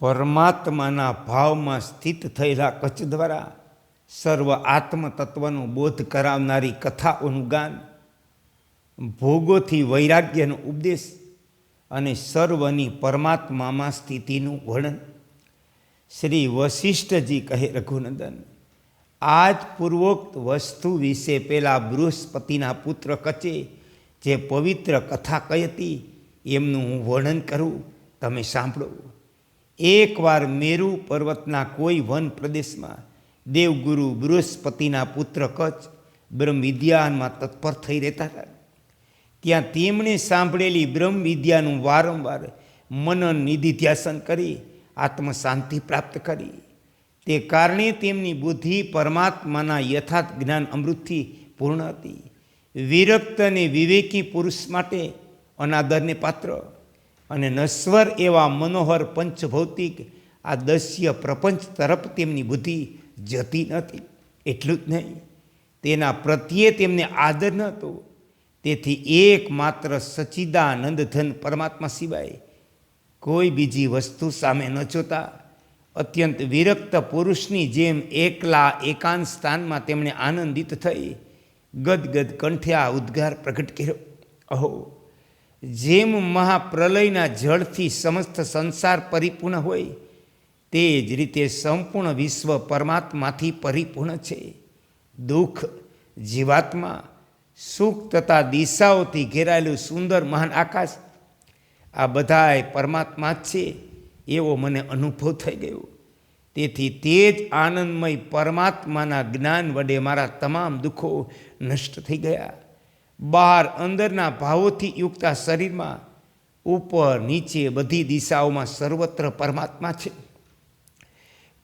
પરમાત્માના ભાવમાં સ્થિત થયેલા કચ્છ દ્વારા સર્વ આત્મતત્વનો બોધ કરાવનારી કથાઓનું ગાન, ભોગોથી વૈરાગ્યનો ઉપદેશ અને સર્વની પરમાત્મામાં સ્થિતિનું વર્ણન. શ્રી વશિષ્ઠજી કહે રઘુનંદન, આજ પૂર્વોક્ત વસ્તુ વિશે પેલા બૃહસ્પતિના પુત્ર કચે, જે પવિત્ર કથા કહી હતી એમનું હું વર્ણન કરું. તમે સાંભળો. એકવાર મેરુ પર્વતના કોઈ વન પ્રદેશમાં દેવગુરુ બૃહસ્પતિના પુત્ર કચ્છ બ્રહ્મવિદ્યામાં તત્પર થઈ રહેતા હતા. ત્યાં તેમણે સાંભળેલી બ્રહ્મવિદ્યાનું વારંવાર મનન નિધિધ્યાસન કરી, આત્મશાંતિ પ્રાપ્ત કરી. તે કારણે તેમની બુદ્ધિ પરમાત્માના યથાર્થ જ્ઞાન અમૃતથી પૂર્ણ હતી. વિરક્ત અને વિવેકી પુરુષ માટે અનાદરને પાત્ર અને નશ્વર એવા મનોહર પંચભૌતિક આ દસ્ય પ્રપંચ તરફ તેમની બુદ્ધિ જતી નથી. એટલું જ નહીં. તેના પ્રત્યે તેમને આદર ન હતો. તેથી એકમાત્ર સચિદાનંદ ધન પરમાત્મા સિવાય કોઈ બીજી વસ્તુ સામે ન જોતા. અત્યંત વિરક્ત પુરુષની જેમ એકલા એકાંત સ્થાનમાં તેમણે આનંદિત થઈ ગદગદ કંઠે આ ઉદ્ગાર પ્રગટ કર્યો. અહો! જેમ મહાપ્રલયના જળથી સમસ્ત સંસાર પરિપૂર્ણ હોય, તે જ રીતે સંપૂર્ણ વિશ્વ પરમાત્માથી પરિપૂર્ણ છે. દુઃખ, જીવાત્મા, સુખ તથા દિશાઓથી ઘેરાયેલું સુંદર મહાન આકાશ, આ બધાય પરમાત્મા જ છે એવો મને અનુભવ થઈ ગયો. તેથી તે જ આનંદમય પરમાત્માના જ્ઞાન વડે મારા તમામ દુઃખો નષ્ટ થઈ ગયા. બહાર અંદરના ભાવોથી યુક્ત શરીરમાં, ઉપર, નીચે બધી દિશાઓમાં સર્વત્ર પરમાત્મા છે.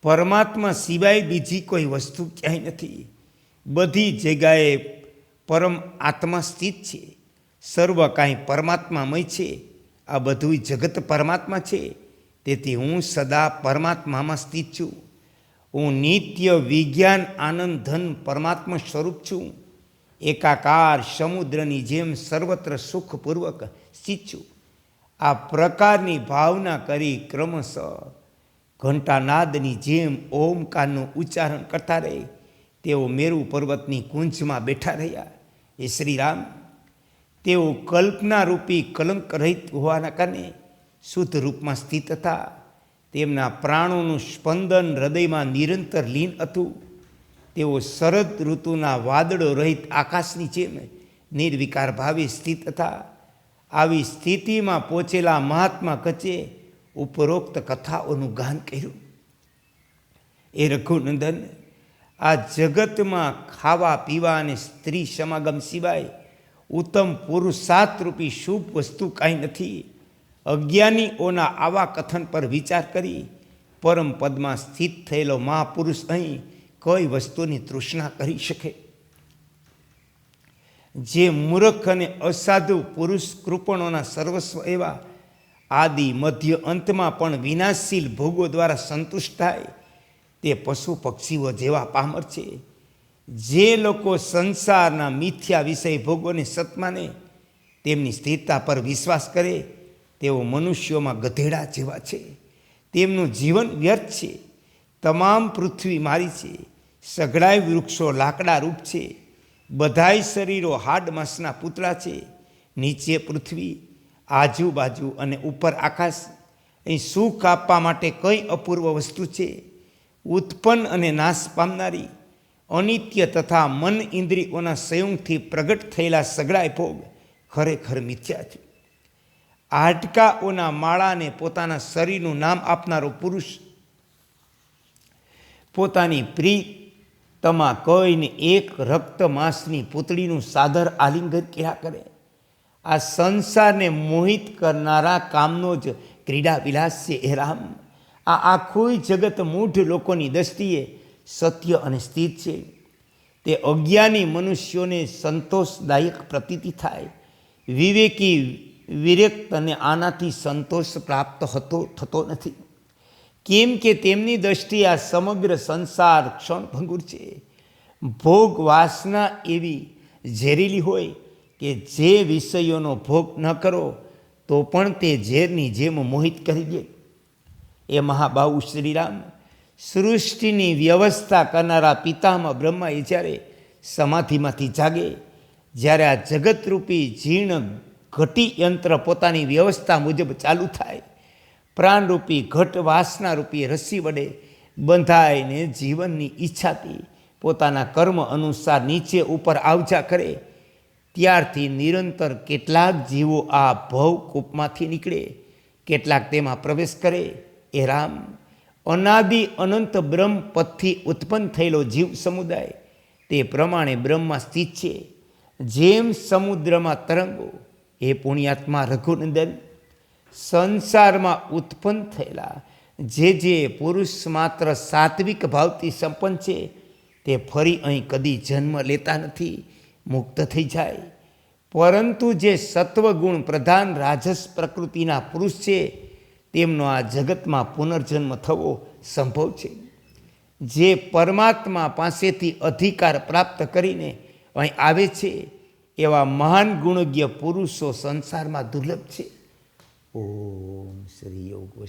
પરમાત્મા સિવાય બીજી કોઈ વસ્તુ ક્યાંય નથી. બધી જગ્યાએ પરમ આત્મા સ્થિત છે. સર્વ કાંઈ પરમાત્મામય છે. આ બધું જગત પરમાત્મા છે. તેથી હું સદા પરમાત્મામાં સ્થિત છું. હું નિત્ય વિજ્ઞાન આનંદ ધન પરમાત્મા સ્વરૂપ છું. એકાકાર સમુદ્રની જેમ સર્વત્ર સુખપૂર્વક સ્થિત આ પ્રકારની ભાવના કરી ક્રમશઃ ઘંટાનાદની જેમ ઓમકારનું ઉચ્ચારણ કરતા રહે. તેઓ મેરુ પર્વતની કુંજમાં બેઠા રહ્યા. એ શ્રીરામ, તેઓ કલ્પનારૂપી કલંક રહિત હોવાના કારણે શુદ્ધ રૂપમાં સ્થિત હતા. તેમના પ્રાણોનું સ્પંદન હૃદયમાં નિરંતર લીન હતું. તેઓ શરદ ઋતુના વાદળો રહિત આકાશની જેમ નિર્વિકાર ભાવે સ્થિત હતા. આવી સ્થિતિમાં પહોંચેલા મહાત્મા કચે ઉપરોક્ત કથાઓનું ગાન કર્યું. એ રઘુનંદન આ જગતમાં ખાવા, પીવા અને સ્ત્રી સમાગમ સિવાય ઉત્તમ પુરુષાર્થરૂપી શુભ વસ્તુ કાંઈ નથી. અજ્ઞાનીઓના આવા કથન પર વિચાર કરી પરમ પદમાં સ્થિત થયેલો મહાપુરુષ અહીં કઈ વસ્તુની તૃષ્ણા કરી શકે. જે મૂર્ખ અને અસાધુ પુરુષ કૃપણોના સર્વસ્વ એવા આદિ મધ્ય અંતમાં પણ વિનાશશીલ ભોગો દ્વારા સંતુષ્ટ થાય, તે પશુ પક્ષીઓ જેવા પામર છે. જે લોકો સંસારના મિથ્યા વિષય ભોગોને સત્માને, તેમની સ્થિરતા પર વિશ્વાસ કરે, તેઓ મનુષ્યોમાં ગધેડા જેવા છે. તેમનું જીવન વ્યર્થ છે. તમામ પૃથ્વી મારી છે. સઘળાય વૃક્ષો લાકડા રૂપ છે. બધાય શરીરો હાડ માંસના પૂતળા છે. નીચે પૃથ્વી, આજુબાજુ અને ઉપર આકાશ. અહીં સુખ આપવા માટે કઈ અપૂર્વ વસ્તુ છે? ઉત્પન્ન અને નાશ પામનારી, અનિત્ય તથા મન ઇન્દ્રિયોના સંયોગથી પ્રગટ થયેલા સગળાય ભોગ ખરેખર મિથ્યા છે. આટકાઓના માળાને પોતાના શરીરનું નામ આપનારો પુરુષ, પોતાની પ્રીતમાં કહીને એક રક્ત માંસની પૂતળીનું સાદર આલિંગન કર્યા કરે? આ સંસારને મોહિત કરનારા કામનો જ ક્રીડા વિલાસ છે એ રામ. આ આખું જગત મૂઢ લોકોની દ્રષ્ટિએ સત્ય અને સ્થિત છે. તે અજ્ઞાની મનુષ્યોને સંતોષદાયક પ્રતીતિ થાય. વિવેકી વિરક્ત અને આનાથી સંતોષ પ્રાપ્ત હતો, થતો નથી. કેમ કે તેમની દ્રષ્ટિ આ સમગ્ર સંસાર ક્ષણભંગુર છે. ભોગ વાસના એવી ઝેરીલી હોય કે જે વિષયોનો ભોગ ન કરો, તો પણ તે ઝેરની જેમ મોહિત કરી દે. એ મહાબાહુ શ્રીરામ, સૃષ્ટિની વ્યવસ્થા કરનારા પિતામાં બ્રહ્માએ જ્યારે સમાધિમાંથી જાગે, જ્યારે આ જગતરૂપી જીર્ણ ઘટી યંત્ર પોતાની વ્યવસ્થા મુજબ ચાલુ થાય પ્રાણરૂપી, ઘટ વાસનારૂપી રસી વડે બંધાઈને જીવનની ઈચ્છાથી પોતાના કર્મ અનુસાર નીચે ઉપર આવજા કરે. ત્યારથી નિરંતર કેટલાક જીવો આ ભવ કૂપમાંથી નીકળે. કેટલાક તેમાં પ્રવેશ કરે. એ રામ, અનાદિ અનંત બ્રહ્મ પદથી ઉત્પન્ન થયેલો જીવ સમુદાય, તે પ્રમાણે બ્રહ્મમાં સ્થિત છે. જેમ સમુદ્રમાં તરંગો, એ પુણ્યાત્મા રઘુનંદન સંસારમાં ઉત્પન્ન થયેલા જે જે પુરુષ માત્ર સાત્વિક ભાવથી સંપન્ન છે, તે ફરી અહીં કદી જન્મ લેતા નથી, મુક્ત થઈ જાય. પરંતુ જે સત્વગુણ પ્રધાન રાજસ પ્રકૃતિના પુરુષ છે, તેમનો આ જગતમાં પુનર્જન્મ થવો સંભવ છે. જે પરમાત્મા પાસેથી અધિકાર પ્રાપ્ત કરીને અહીં આવે છે, એવા મહાન ગુણજ્ઞ પુરુષો સંસારમાં દુર્લભ છે. Om Sri Yoga